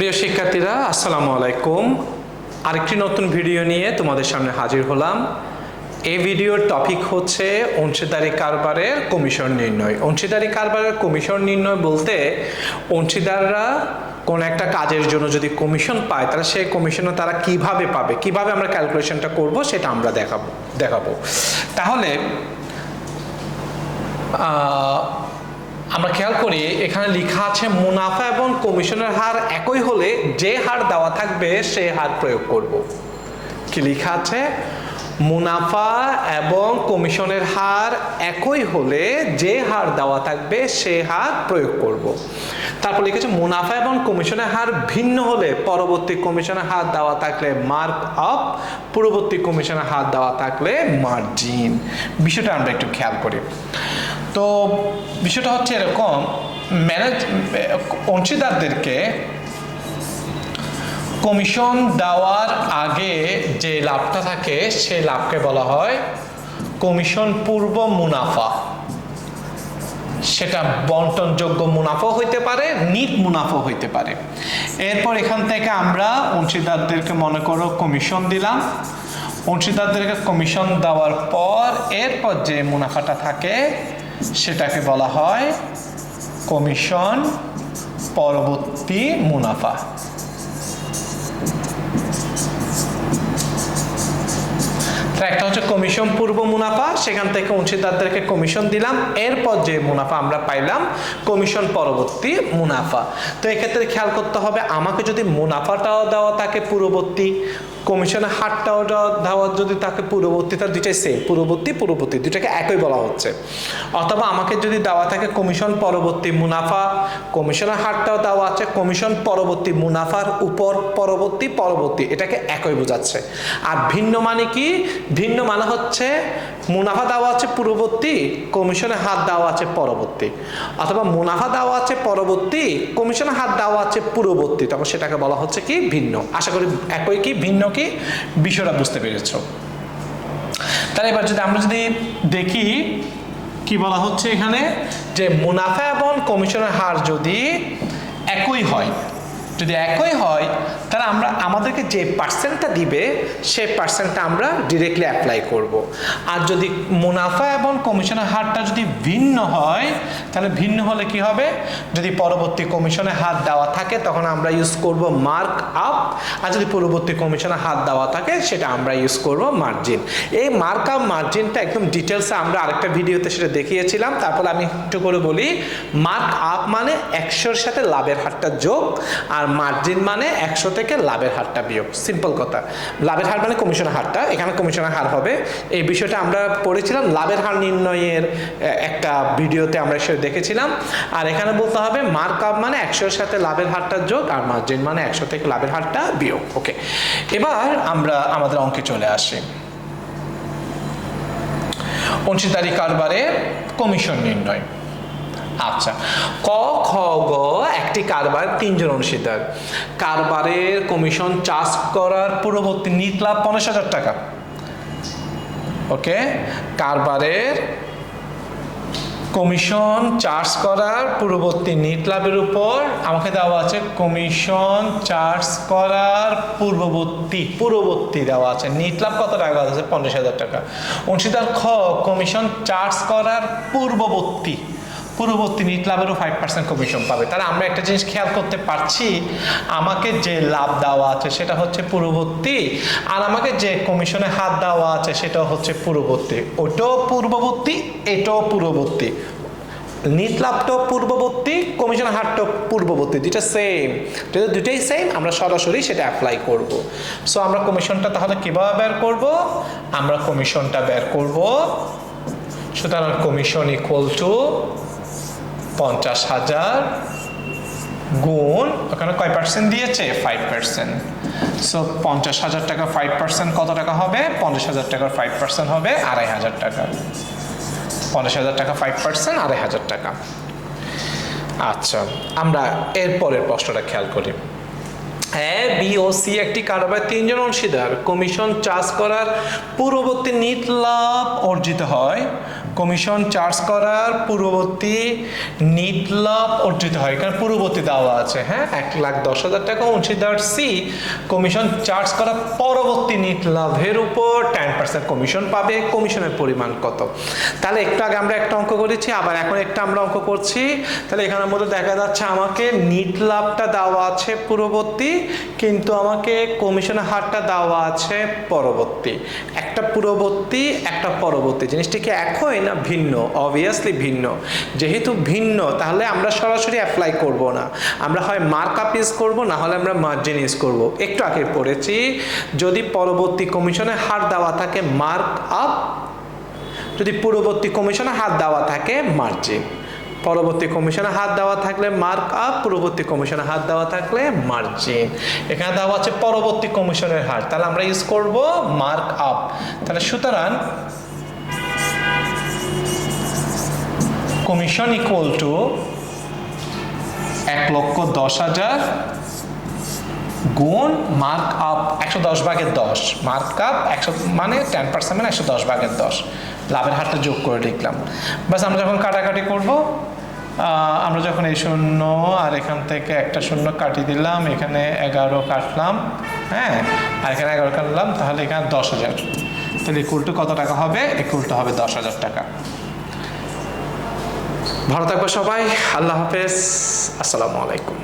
প্রিয় শিক্ষার্থীরা, আসসালামু আলাইকুম। আরেকটি নতুন ভিডিও নিয়ে তোমাদের সামনে হাজির হলাম। এই ভিডিওর টপিক হচ্ছে অংশীদারি কারবারের কমিশন নির্ণয়। অংশীদারি কারবারের কমিশন নির্ণয় বলতে অংশীদাররা কোন একটা কাজের জন্য যদি কমিশন পায়, তাহলে সেই কমিশনে তারা কীভাবে পাবে? কীভাবে আমরা ক্যালকুলেশনটা করব সেটা আমরা দেখাবো দেখাবো। তাহলে আমরা খেয়াল করি, এখানে লেখা আছে, মুনাফা এবং কমিশনের হার একই হলে যে হার দেওয়া থাকবে সেই হার প্রয়োগ করব। কি লেখা আছে? মুনাফা এবং কমিশনের হার একই হলে যে হার দেওয়া থাকবে, সে হার প্রয়োগ করব। তারপর লিখেছে মুনাফা এবং কমিশনের হার ভিন্ন হলে পরবর্তী কমিশনের হার দেওয়া থাকলে মার্ক আপ, পূর্ববর্তী কমিশনের হার দেওয়া থাকলে মার্জিন। বিষয়টা আমরা একটু খেয়াল করি। তো বিষয়টা হচ্ছে এরকম, ম্যানেজ, অংশীদারদেরকে কমিশন দেওয়ার আগে যে লাভটা থাকে সেই লাভকে বলা হয় কমিশন পূর্ব মুনাফা। সেটা বন্টনযোগ্য মুনাফা হইতে পারে, নিট মুনাফা হইতে পারে। এরপর এখান থেকে আমরা অংশীদারদেরকে মনে করো কমিশন দিলাম। অংশীদারদেরকে কমিশন দেওয়ার পর, এরপর যে মুনাফাটা থাকে সেটাকে বলা হয় কমিশন পরবর্তী মুনাফা। একটা হচ্ছে কমিশন পূর্ব মুনাফা, সেখান থেকে অংশীদারদেরকে কমিশন দিলাম, এরপর যে মুনাফা আমরা পাইলাম, কমিশন পরবর্তী মুনাফা। তো এক্ষেত্রে খেয়াল করতে হবে, আমাকে যদি মুনাফাটাও দেওয়া থাকে পূর্ববর্তী কমিশনের হারটাও দেওয়া- দেওয়া যদি তাকে পূর্ববর্তী, তার দুইটাই সেম পূর্ববর্তী পূর্ববর্তী, দুইটাকে একই বলা হচ্ছে। অথবা আমাকে যদি দেওয়া থাকে কমিশন পরবর্তী মুনাফা, কমিশনের হারটাও দেওয়া আছে, কমিশন পরবর্তী মুনাফার উপর পরবর্তী পরবর্তী, এটাকে একই বোঝাচ্ছে। আর ভিন্ন মানে কি? ভিন্ন মানে হচ্ছে মুনাফা দেওয়া আছে পূর্ববর্তী, কমিশনের হাত দেওয়া আছে পরবর্তী। অথবা মুনাফা দেওয়া আছে পরবর্তী, কমিশনের হাত দেওয়া আছে পূর্ববর্তী, তখন সেটাকে বলা হচ্ছে কি? ভিন্ন। আশা করি একই কি? ভিন্ন কি? বিষয়টা বুঝতে পেরেছ। তাহলে এবার যদি আমরা যদি দেখি, কি বলা হচ্ছে এখানে? যে মুনাফা এবং কমিশনের হার যদি একই হয় যদি একই হয়, তাহলে আমরা আমাদেরকে যে পার্সেন্টটা দিবে, সেই পার্সেন্টটা আমরা ডিরেক্টলি অ্যাপ্লাই করব। আর যদি মুনাফা এবং কমিশনের হারটা যদি ভিন্ন হয়, তাহলে ভিন্ন হলে কি হবে? যদি পরবর্তী কমিশনের হাত দেওয়া থাকে, তখন আমরা ইউজ করব মার্ক আপ আর যদি পূর্ববর্তী কমিশনের হাত দেওয়া থাকে, সেটা আমরা ইউজ করব মার্জিন এই মার্ক আপ মার্জিনটা একদম ডিটেলসে আমরা আরেকটা ভিডিওতে সেটা দেখিয়েছিলাম, তারপর আমি একটু করে বলি মার্ক আপ মানে একশোর সাথে লাভের হারটা যোগ, আর মার্জিন মানে একশো থেকে লাভের হারটা বিয়োগ। সিম্পল কথা। লাভের হার মানে কমিশনের হারটা। এখানে কমিশনের হার হবে। এই বিষয়টা আমরা পড়েছিলাম। লাভের হার নির্ণয়ের একটা ভিডিওতে আমরা সেটা দেখেছিলাম। আর এখানে বলতে হবে মার্ক আপ মানে একশোর সাথে লাভের হারটা যোগ আর মার্জিন মানে একশো থেকে লাভের হারটা বিয়োগ। ওকে এবার আমরা আমাদের অঙ্কে চলে আসি। অংশীদারি কারবারে কমিশন নির্ণয়। আচ্ছা। ক, খ, গ, একটি কারবার তিনজন অংশীদার কারবারের কমিশন চার্জ করার পূর্ববর্তী নিট লাভ পঞ্চাশ হাজার টাকা। ওকে? কারবারের কমিশন চার্জ করার পূর্ববর্তী নিট লাভের উপর আমাকে দেওয়া আছে কমিশন চার্জ করার পূর্ববর্তী পূর্ববর্তী দেওয়া আছে। নিট লাভ কত টাকা আছে? পঞ্চাশ হাজার টাকা। অংশীদার খ কমিশন চার্জ করার পূর্ববর্তী। পূর্ববর্তী নিট লাভেরও ফাইভ পার্সেন্ট কমিশন পাবে। তাহলে আমরা একটা জিনিস খেয়াল করতে পারছি, আমাকে যে লাভ দেওয়া আছে সেটা হচ্ছে পূর্ববর্তী, আর আমাকে যে কমিশনে হাত দেওয়া আছে সেটা হচ্ছে পূর্ববর্তী। ওটাও পূর্ববর্তী, এটাও পূর্ববর্তী। নিট লাভটাও পূর্ববর্তী কমিশনের হারটাও পূর্ববর্তী, দুইটা সেম যেহেতু দুইটাই সেম আমরা সরাসরি সেটা অ্যাপ্লাই করব। সো আমরা কমিশনটা তাহলে কীভাবে বের করব? আমরা কমিশনটা বের করব। সুতরাং কমিশন ইকুয়াল টু পঞ্চাশ হাজার গুণ, ওখানে কয় পার্সেন্ট দিয়েছে? ফাইভ পার্সেন্ট সো পঞ্চাশ হাজার টাকা ফাইভ পার্সেন্ট কত টাকা হবে? পঞ্চাশ হাজার টাকার ফাইভ পার্সেন্ট হবে, আড়াই হাজার টাকা। পঞ্চাশ হাজার টাকা ফাইভ পার্সেন্ট আড়াই হাজার টাকা। আচ্ছা আমরা এরপরের প্রশ্নটা খেয়াল করি। এ, বি ও সি একটি কারবার তিনজন অংশীদার। কমিশন চার্জ করার পূর্ববর্তী নিট লাভ অর্জিত হয়। কমিশন চার্জ করার পূর্ববর্তী নিট লাভ অর্জিত হয়। এখানে পূর্ববর্তী দেওয়া আছে হ্যাঁ? এক লাখ দশ হাজার টাকা অংশীদার সি কমিশন চার্জ করার পরবর্তী নিট লাভের উপর টেন পার্সেন্ট কমিশন পাবে। কমিশনের পরিমাণ কত? তাহলে একটু আগে আমরা একটা অঙ্ক করেছি, আবার এখন একটা আমরা অঙ্ক করছি। তাহলে এখানের মধ্যে দেখা যাচ্ছে আমাকে নিট লাভটা দেওয়া আছে পূর্ববর্তী, কিন্তু আমাকে কমিশনের হারটা দেওয়া আছে পরবর্তী। একটা পূর্ববর্তী, একটা পরবর্তী। জিনিসটি কি ভিন্ন অবভিয়াসলি ভিন্ন। যেহেতু ভিন্ন, তাহলে আমরা সরাসরি অ্যাপ্লাই করব না। আমরা হয় মার্ক আপ ইউজ করব, না হলে আমরা মার্জিন ইউজ করব। একটু আগে পড়েছি, যদি পরবর্তী কমিশনের হার দেওয়া থাকে মার্ক আপ যদি পূর্ববর্তী কমিশনে হাত দেওয়া থাকে মার্জিন পরবর্তী কমিশনে হাত দেওয়া থাকলে মার্ক আপ পূর্ববর্তী কমিশনে হাত দেওয়া থাকলে মার্জিন এখানে দেওয়া আছে পরবর্তী কমিশনের হার, তাহলে আমরা ইউজ করব মার্ক আপ তাহলে সুতরাং কমিশন ইকুয়াল টু এক লক্ষ দশ হাজার গুণ মার্ক আপ একশো দশ ভাগের দশ। মার্ক আপ একশো মানে টেন পার্সেন্ট মানে একশো দশ ভাগের দশ। লাভের হারটা যোগ করে লিখলাম। বাস আমরা যখন কাটাকাটি করব আমরা যখন এই শূন্য আর এখান থেকে একটা শূন্য কাটিয়ে দিলাম, এখানে এগারো কাটলাম হ্যাঁ? আর এখানে এগারো কাটলাম, তাহলে এখানে দশ হাজার। তাহলে ইকুয়াল কত টাকা হবে? ইকুয়াল হবে দশ হাজার টাকা। ভালো থাকবে সবাই আল্লাহ হাফেজ আসসালামু আলাইকুম।